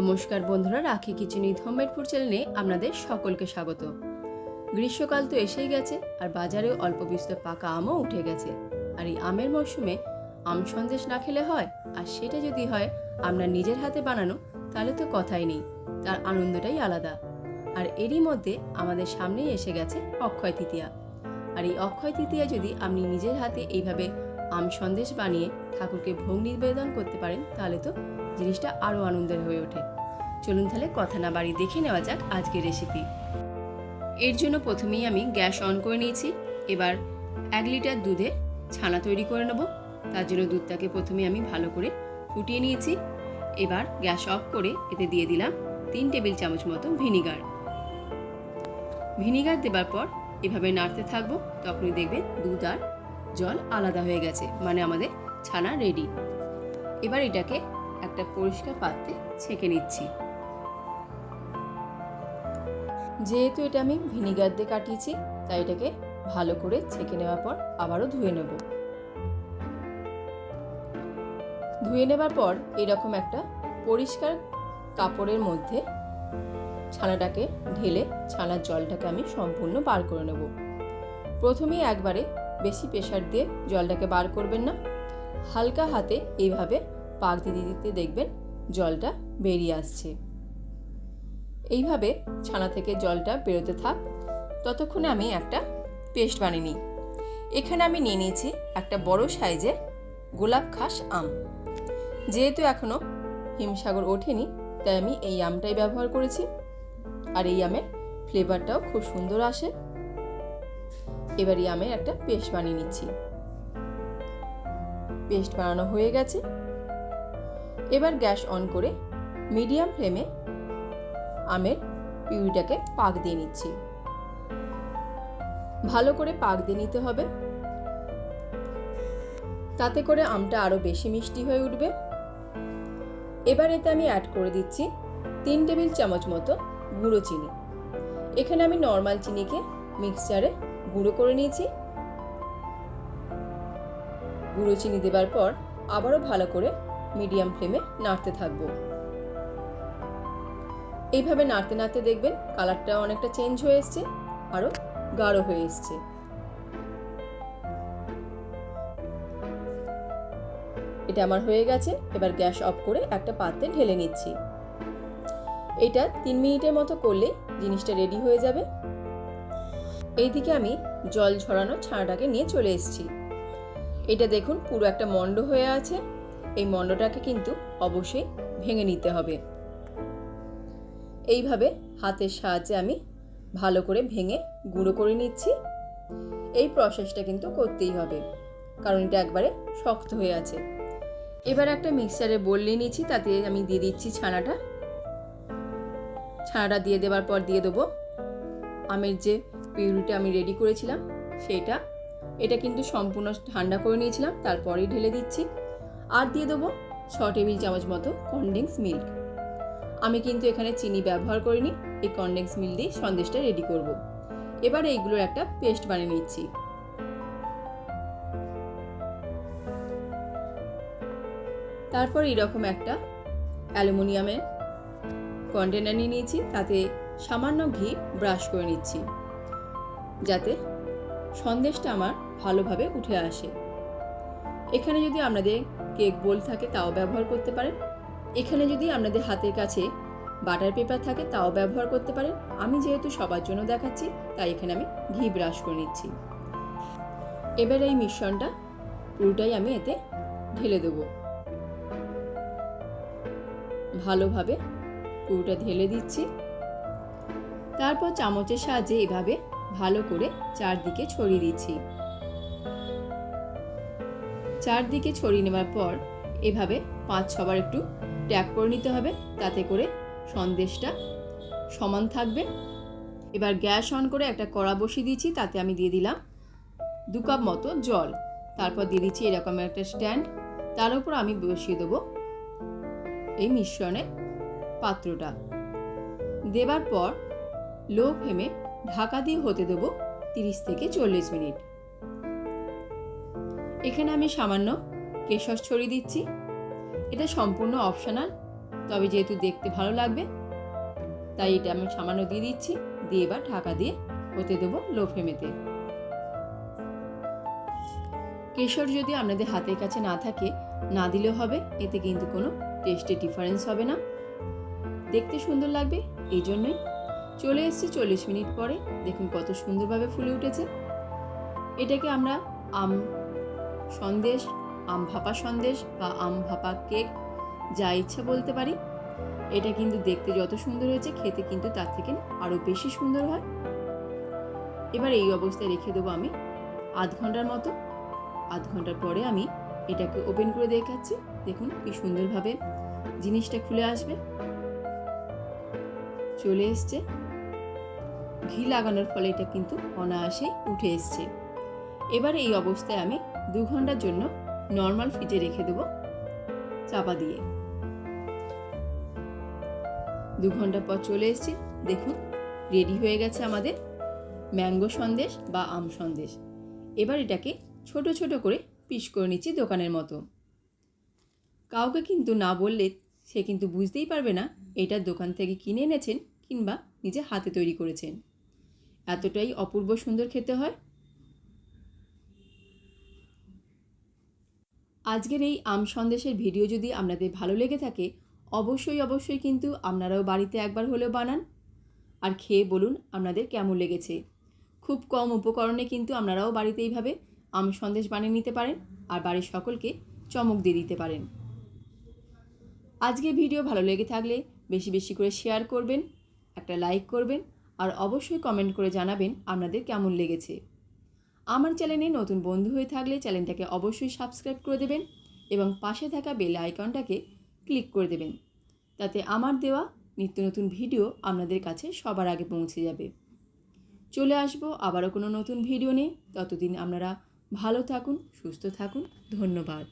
নমস্কার বন্ধুরা, রাখি কিচেন উইথ হোমমেড ফুড চ্যানেলে আপনাদের সকলকে স্বাগত। গ্রীষ্মকাল তো এসেই গেছে, আর বাজারে অল্প বিস্তর পাকা আমও উঠে গেছে। আর এই আমের মরশুমে আম সন্দেশ না খেলে হয়? আর সেটা যদি হয় আপনার নিজের হাতে বানানো, তাহলে তো কথাই নেই, তার আনন্দটাই আলাদা। আর এরই মধ্যে আমাদের সামনেই এসে গেছে অক্ষয় তৃতীয়া। আর এই অক্ষয় তৃতীয়া যদি আপনি নিজের হাতে এইভাবে আম সন্দেশ বানিয়ে ঠাকুরকে ভোগ নিবেদন করতে পারেন, তাহলে তো জিনিসটা আরও আনন্দের হয়ে ওঠে। চলুন তাহলে কথা না বাড়ি দেখে নেওয়া যাক আজকের রেসিপি এর জন্য প্রথমেই আমি গ্যাস অন করে নিয়েছি। এবার এক লিটার দুধে ছানা তৈরি করে নেব। তার জন্য দুধটাকে প্রথমে আমি ভালো করে ফুটিয়ে নিয়েছি। এবার গ্যাস অফ করে এতে দিয়ে দিলাম তিন টেবিল চামচ মতো ভিনিগার। ভিনিগার দেবার পর এভাবে নাড়তে থাকব। তখনই দেখবেন দুধ আর জল আলাদা হয়ে গেছে মানে আমাদের ছানা রেডি এবার এটাকে একটা পরিষ্কার পাত্রে ছেঁকে নিচ্ছি। যেহেতু এটা আমি ভিনিগার দিয়ে কাটিয়েছি, তাই এটাকে ভালো করে ছেঁকে নেওয়ার পর আবারও ধুয়ে নেব। ধুয়ে নেবার পর এরকম একটা পরিষ্কার কাপড়ের মধ্যে ছানাটাকে ঢেলে ছানার জলটাকে আমি সম্পূর্ণ বার করে নেব। প্রথমেই একবারে বেশি প্রেশার দিয়ে জলটাকে বার করবেন না। হালকা হাতে এইভাবে পাক দিতে দিতে দেখবেন জলটা বেরিয়ে আসছে। এইভাবে ছানা থেকে জলটা বেরোতে থাক। ততক্ষণে আমি একটা পেস্ট বানিয়ে নিই। এখানে আমি নিয়ে নিয়েছি একটা বড় সাইজের গোলাপ খাস আম। যেহেতু এখনও হিমসাগর ওঠেনি, তাই আমি এই আমটাই ব্যবহার করেছি। আর এই আমের ফ্লেভারটাও খুব সুন্দর আসে। এবার এই আমের একটা পেস্ট বানিয়ে নিচ্ছি। পেস্ট বানানো হয়ে গেছে। এবার গ্যাস অন করে মিডিয়াম ফ্লেমে আমের পিউরিটাকে পাক দিয়ে নিচ্ছি। ভালো করে পাক দিয়ে নিতে হবে। তাতে করে আমটা আরও বেশি মিষ্টি হয়ে উঠবে। এবার এতে আমি অ্যাড করে দিচ্ছি তিন টেবিল চামচ মতো গুঁড়ো চিনি। এখানে আমি নর্মাল চিনিকে মিক্সচারে গুঁড়ো করে নিয়েছি। গুঁড়ো চিনি দেবার পর আবারও ভালো করে মিডিয়াম ফ্লেমে নাড়তে থাকব। এইভাবে নাড়তে নাড়তে দেখবেন কালারটা অনেকটা চেঞ্জ হয়ে এসছে, আরও গাঢ় হয়ে এসছে। এটা আমার হয়ে গেছে, এবার গ্যাস অফ করে একটা পাত্রে ঢেলে নিচ্ছি। এটা তিন মিনিটের মতো করলে জিনিসটা রেডি হয়ে যাবে। এইদিকে আমি জল ঝরানো ছানাটাকে নিয়ে চলে এসেছি। এটা দেখুন পুরো একটা মণ্ড হয়ে আছে। এই মণ্ডটাকে কিন্তু অবশ্যই ভেঙে নিতে হবে। এইভাবে হাতের সাহায্যে আমি ভালো করে ভেঙে গুঁড়ো করে নিচ্ছি। এই প্রসেসটা কিন্তু করতেই হবে, কারণ এটা একবারে শক্ত হয়ে আছে। এবার একটা মিক্সারে বললে নিচ্ছি, তাতে আমি দিয়ে দিচ্ছি ছানাটা। ছানাটা দিয়ে দেওয়ার পর দিয়ে দেবো। আমের যে পিউরিটা আমি রেডি করেছিলাম, সেটা। এটা কিন্তু সম্পূর্ণ ঠান্ডা করে নিয়েছিলাম, তারপরেই ঢেলে দিচ্ছি। আর দিয়ে দেবো ছ টেবিল চামচ মতো কনডেন্স মিল্ক আমি কিন্তু এখানে চিনি ব্যবহার করিনি, এই কনডেন্স মিল্ক দিয়ে সন্দেশটা রেডি করব। এবার এইগুলোর একটা পেস্ট বানিয়ে নিচ্ছি। তারপর এরকম একটা অ্যালুমিনিয়ামের কন্টেনার নিয়ে নিয়েছি, তাতে সামান্য ঘি ব্রাশ করে নিচ্ছি। যাতে সন্দেশটা আমার ভালোভাবে উঠে আসে। এখানে যদি আপনাদের কেক বোল থাকে, তাও ব্যবহার করতে পারেন। এখানে যদি আপনাদের হাতের কাছে বাটার পেপার থাকে, তাও ব্যবহার করতে পারেন। আমি যেহেতু সবার জন্য দেখাচ্ছি, তাই এখানে আমি ঘি ব্রাশ করে নিচ্ছি। এবার এই মিশ্রণটা পুরোটাই আমি এতে ঢেলে দেব। ভালোভাবে পুরোটা ঢেলে দিচ্ছি। তারপর চামচের সাহায্যে এভাবে ভালো করে চারদিকে ছড়িয়ে দিচ্ছি। চারদিকে ছড়িয়ে নেওয়ার পর এভাবে পাঁচ ছবার একটু ট্যাপ করে নিতে হবে, তাতে করে সন্দেশটা সমান থাকবে। এবার গ্যাস অন করে একটা কড়া বসিয়ে দিয়েছি, তাতে আমি দিয়ে দিলাম দু কাপ মতো জল। তারপর দিয়ে দিচ্ছি এরকম একটা স্ট্যান্ড। তার উপর আমি বসিয়ে দেবো এই মিশ্রণে পাত্রটা। দেবার পর লো ফ্লেমে ঢাকা দিয়ে হতে দেবো তিরিশ থেকে চল্লিশ মিনিট। এখানে আমি সামান্য কেশর ছড়িয়ে দিচ্ছি। এটা সম্পূর্ণ অপশনাল তবে যেহেতু দেখতে ভালো লাগবে, তাই এটা আমি সামান্য দিয়ে দিচ্ছি। দিয়ে এবার ঢাকা দিয়ে হতে দেবো লো ফ্লেমেতে কেশর যদি আপনাদের হাতের কাছে না থাকে, না দিলেও হবে, এতে কিন্তু কোনো টেস্টে ডিফারেন্স হবে না। দেখতে সুন্দর লাগবে, এই জন্যই চলে এসেছি চল্লিশ মিনিট পরে। দেখুন কত সুন্দরভাবে ফুলে উঠেছে। এটাকে আমরা আম সন্দেশ, আম ভাপা সন্দেশ বা আম ভাপা কেক যা ইচ্ছা বলতে পারি। এটা কিন্তু দেখতে যত সুন্দর হয়েছে, খেতে কিন্তু তার থেকে আরও বেশি সুন্দর হয়। এবার এই অবস্থায় রেখে দেবো আমি আধ ঘণ্টার মতো। আধ ঘণ্টার পরে আমি এটাকে ওপেন করে দেখাচ্ছি। দেখুন কি সুন্দরভাবে জিনিসটা খুলে আসবে। চলে এসছে। ঘি লাগানোর ফলে এটা কিন্তু অনায়াসেই উঠে এসছে। এবার এই অবস্থায় আমি দু ঘণ্টার জন্য নর্মাল ফ্রিজে রেখে দেবো চাপা দিয়ে। দু ঘণ্টা পর চলে এসেছি। দেখুন রেডি হয়ে গেছে আমাদের ম্যাঙ্গো সন্দেশ বা আম সন্দেশ। এবার এটাকে ছোট ছোট করে পিস করে নিচ্ছি দোকানের মতো। কাউকে কিন্তু না বললে সে কিন্তু বুঝতেই পারবে না, এটা দোকান থেকে কিনে এনেছেন কিংবা নিজে হাতে তৈরি করেছেন। এতটাই অপূর্ব সুন্দর খেতে হয়? আজকের এই আম সন্দেশের ভিডিও যদি আপনাদের ভালো লেগে থাকে, অবশ্যই অবশ্যই কিন্তু আপনারাও বাড়িতে একবার হলেও বানান। আর খেয়ে বলুন আপনাদের কেমন লেগেছে। খুব কম উপকরণে কিন্তু আপনারাও বাড়িতে এইভাবে আম সন্দেশ বানিয়ে নিতে পারেন আর বাড়ির সকলকে চমক দিয়ে দিতে পারেন। আজকে ভিডিও ভালো লেগে থাকলে বেশি বেশি করে শেয়ার করবেন, একটা লাইক করবেন আর অবশ্যই কমেন্ট করে জানাবেন আপনাদের কেমন লেগেছে। আমার চ্যানেলে নতুন বন্ধু হয়ে থাকলে চ্যানেলটাকে অবশ্যই সাবস্ক্রাইব করে দেবেন এবং পাশে থাকা বেল আইকনটাকে ক্লিক করে দেবেন। তাতে আমার দেওয়া নিত্য নতুন ভিডিও আপনাদের কাছে সবার আগে পৌঁছে যাবে। চলে আসব আবারও কোনো নতুন ভিডিও নিয়ে। ততদিন আপনারা ভালো থাকুন, সুস্থ থাকুন। ধন্যবাদ।